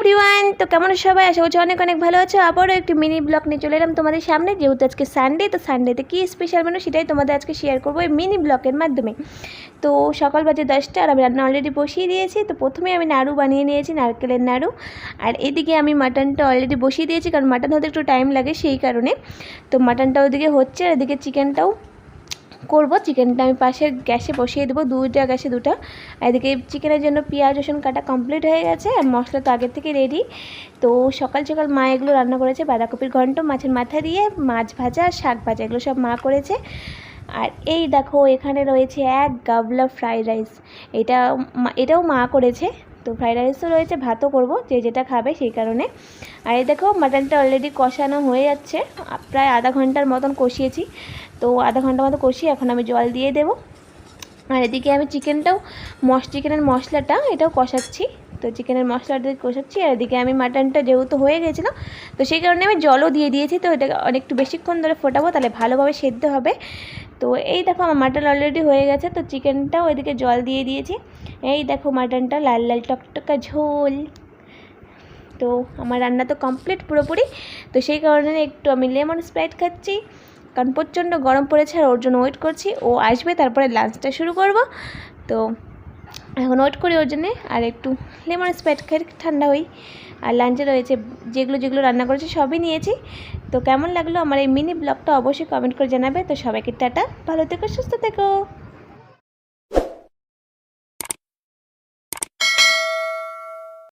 Everyone তো কেমন সবাই? আশা করছি অনেক অনেক ভালো আছো। আবারও একটি মিনি ব্লগ নিয়ে চলে এলাম তোমাদের সামনে। যেহেতু আজকে সানডে তো সানডেতে কী স্পেশাল মেনু সেটাই তোমাদের আজকে শেয়ার করব এই মিনি ব্লগের মাধ্যমে। তো সকাল বাজে দশটা, আর আমি রান্না অলরেডি বসিয়ে দিয়েছি। তো প্রথমে আমি নাড়ু বানিয়ে নিয়েছি, নারকেলের নাড়ু। আর এদিকে আমি মাটনটা অলরেডি বসিয়ে দিয়েছি, কারণ মাটন হতে একটু টাইম লাগে সেই কারণে। তো মাটনটা ওদিকে হচ্ছে, আর এদিকে চিকেনটাও করব। চিকেনটা আমি পাশে গ্যাসে বসিয়ে দেবো, দুইটা গ্যাসে দুটো। এদিকে চিকেনের জন্য পেঁয়াজ, রসুন কাটা কমপ্লিট হয়ে গেছে, আর মশলা তো আগের থেকে রেডি তো সকাল সকাল মা এগুলো রান্না করেছে, বাঁধাকপির ঘন্ট, মাছের মাথা দিয়ে, মাছ ভাজা আর শাক ভাজা, এগুলো সব মা করেছে। আর এই দেখো, এখানে রয়েছে এক গাবলা ফ্রাইড রাইস এটা এটাও মা করেছে। তো ফ্রাইড রাইসও রয়েছে, ভাতও করব, যে যেটা খাবে সেই কারণে। আর এই দেখো মাটনটা অলরেডি কষানো হয়ে যাচ্ছে। প্রায় আধা ঘণ্টার মতন কষিয়েছি। তো আধা ঘণ্টার মতো কষিয়ে এখন আমি জল দিয়ে দেবো। আর এদিকে আমি চিকেনটাও মশ চিকেনের মশলাটা এটাও কষাচ্ছি। তো চিকেনের মশলাটা কষাচ্ছি, আর এদিকে আমি মাটনটা যেহেতু হয়ে গেছিল, তো সেই কারণে আমি জলও দিয়ে দিয়েছি, তো এটা অনেকটু বেশিক্ষণ ধরে ফোটাবো, তাহলে ভালোভাবে সেদ্ধ হবে। তো এই দেখো আমার মাটন অলরেডি হয়ে গেছে, তো চিকেনটাও এদিকে জল দিয়ে দিয়েছি। এই দেখো মাটনটা লাল লাল টকটকা ঝোল। তো আমার রান্না তো কমপ্লিট পুরোপুরি, তো সেই কারণে একটু আমি লেমন স্প্রাইট খাচ্ছি, কারণ প্রচণ্ড গরম পড়েছে আর ওর জন্য ওয়েট করছি, ও আসবে, তারপরে লাঞ্চটা শুরু করব। তো এখন ওয়েট করি ওর জন্যে, আর একটু লেমন স্প্রাইট খেয়ে ঠান্ডা হই। আর লাঞ্চে রয়েছে যেগুলো যেগুলো রান্না করেছি সবই নিয়েছি। তো কেমন লাগল আমার এই মিনি ব্লগটা অবশ্যই কমেন্ট করে জানাবে। তো সবাইকে টাটা, ভালো থেকো, সুস্থ থেকো।